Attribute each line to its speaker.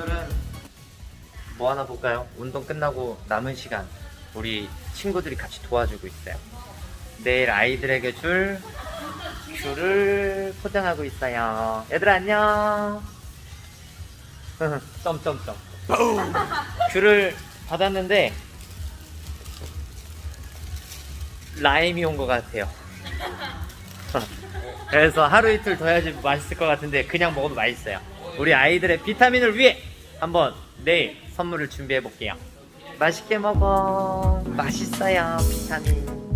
Speaker 1: 오늘은 뭐 하나 볼까요? 운동 끝나고 남은 시간 우리 친구들이 같이 도와주고 있어요. 내일 아이들에게 줄 귤을 포장하고 있어요. 얘들아 안녕. 점점점. 귤을 받았는데 라임이 온 것 같아요. 그래서 하루 이틀 더 해야지 맛있을 것 같은데 그냥 먹어도 맛있어요. 우리 아이들의 비타민을 위해 한번 내일 선물을 준비해 볼게요. 맛있게 먹어. 맛있어요, 비타민.